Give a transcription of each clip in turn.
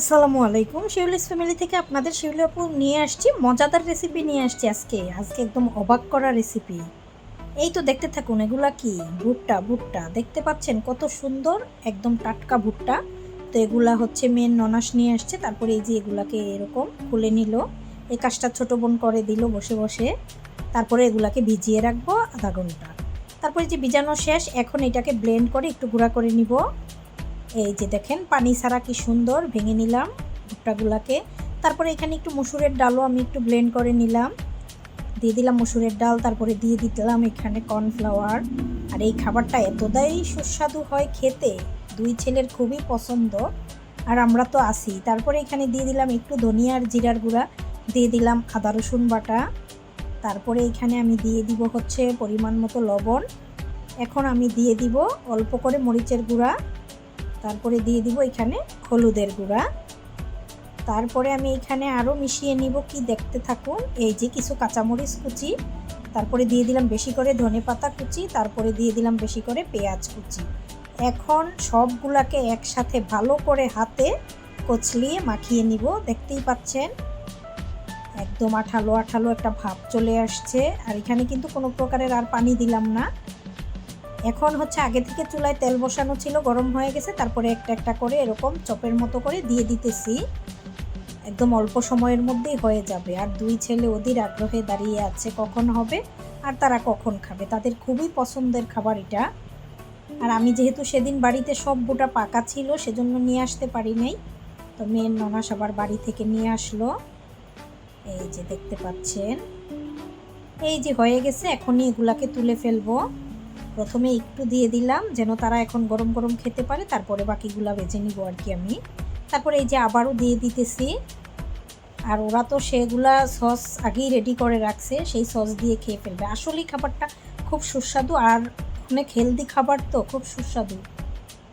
আসসালামু আলাইকুম। শিউলিস ফ্যামিলি থেকে আপনাদের শিউলি আপু নিয়ে আসছি। মজাদার রেসিপি নিয়ে আসছি আজকে। আজকে একদম অবাক করা রেসিপি এই তো দেখতে থাকুন, এগুলা কি? ভুট্টা ভুট্টা। দেখতে পাচ্ছেন কত সুন্দর, একদম টাটকা ভুট্টা। তো এগুলা হচ্ছে মেন ননাস নিয়ে আসছে। তারপরে এই যে এগুলাকে এরকম খুলে নিল। এই কাজটা ছোট বোন করে দিল বসে বসে। তারপরে এগুলাকে ভিজিয়ে রাখব আধা ঘণ্টা। তারপরে যে ভিজানো শেষ, এখন এটাকে ব্লেন্ড করে একটু গুঁড়া করে নিব। এই যে দেখেন, পানি ছাড়া কি সুন্দর, ভেঙে নিলাম ভুট্টাগুলাকে। তারপরে এখানে একটু মসুরের ডালও আমি একটু ব্লেন্ড করে নিলাম। দিয়ে দিলাম মসুরের ডাল, তারপরে দিয়ে দিলাম এখানে কর্নফ্লাওয়ার আর এই খাবারটা এতটাই সুস্বাদু হয় খেতে, দুই ছেলের খুবই পছন্দ। আর আমরা তো আসি তারপরে এখানে দিয়ে দিলাম একটু ধনিয়ার জিরার গুঁড়া। দিয়ে দিলাম আদা, রসুন বাটা। তারপরে এখানে আমি দিয়ে দিব হচ্ছে পরিমাণ মতো লবণ। এখন আমি দিয়ে দিব অল্প করে মরিচের গুঁড়া। তারপরে দিয়ে দিব এখানে হলুদের গুঁড়া। তারপরে আমি এখানে আরও মিশিয়ে নিব কি দেখতে থাকুন। এই যে কিছু কাঁচামরিচ কুচি, তারপরে দিয়ে দিলাম বেশি করে ধনে পাতা কুচি, তারপরে দিয়ে দিলাম বেশি করে পেঁয়াজ কুচি। এখন সবগুলাকে একসাথে ভালো করে হাতে কচলিয়ে মাখিয়ে নিব, দেখতেই পাচ্ছেন? একদম আঠালো আঠালো একটা ভাব চলে আসছে। আর এখানে কিন্তু কোনো প্রকারের আর পানি দিলাম না। এখন হচ্ছে আগে থেকে চুলায় তেল বসানো ছিল, গরম হয়ে গেছে, তারপরে একটা একটা করে এরকম চপের মতো করে দিয়ে দিতেছি। একদম অল্প সময়ের মধ্যেই হয়ে যাবে। আর দুই ছেলে ওদের আগ্রহে দাঁড়িয়ে আছে কখন হবে আর তারা কখন খাবে। তাদের খুবই পছন্দের খাবার এটা। আর আমি যেহেতু সেদিন বাড়িতে সব বুটা পাকা ছিল, সেজন্য নিয়ে আসতে পারি নাই। তো মেয়ের ননাস আবার বাড়ি থেকে নিয়ে আসলো। এই যে দেখতে পাচ্ছেন। এই যে হয়ে গেছে, এখনই এগুলাকে তুলে ফেলব। প্রথমে একটু দিয়ে দিলাম, যেন তারা এখন গরম গরম খেতে পারে, তারপরে বাকিগুলা বেজে নিব আর কি আমি। তারপরে এই যে আবারও দিয়ে দিতেছি। আর ওরা তো সেগুলা সস আগেই রেডি করে রাখছে, সেই সস দিয়ে খেয়ে ফেলবে। আসলেই খাবারটা খুব সুস্বাদু আর অনেক হেলদি খাবার তো, খুব সুস্বাদু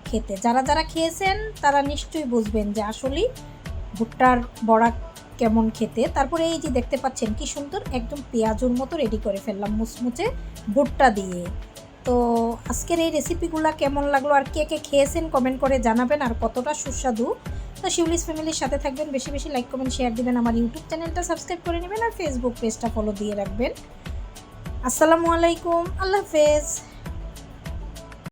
খেতে। যারা যারা খেয়েছেন, তারা নিশ্চয়ই বুঝবেন যে আসলেই ভুট্টার বড়া কেমন খেতে। তারপরে এই যে দেখতে পাচ্ছেন কি সুন্দর, একদম পেঁয়াজুর মতো রেডি করে ফেললাম মুচমুচে ভুট্টা দিয়ে। তো আজকের এই রেসিপিগুলো কেমন লাগল আর কে কে খেয়েছেন কমেন্ট করে জানাবেন আর কতটা সুস্বাদু। তো শিউলিস ফ্যামিলির সাথে থাকবেন, বেশি বেশি লাইক কমেন্ট শেয়ার দিবেন, আমার ইউটিউব চ্যানেলটা সাবস্ক্রাইব করে নেবেন আর ফেসবুক পেজটা ফলো দিয়ে রাখবেন। আসসালামু আলাইকুম, আল্লাহ হাফেজ।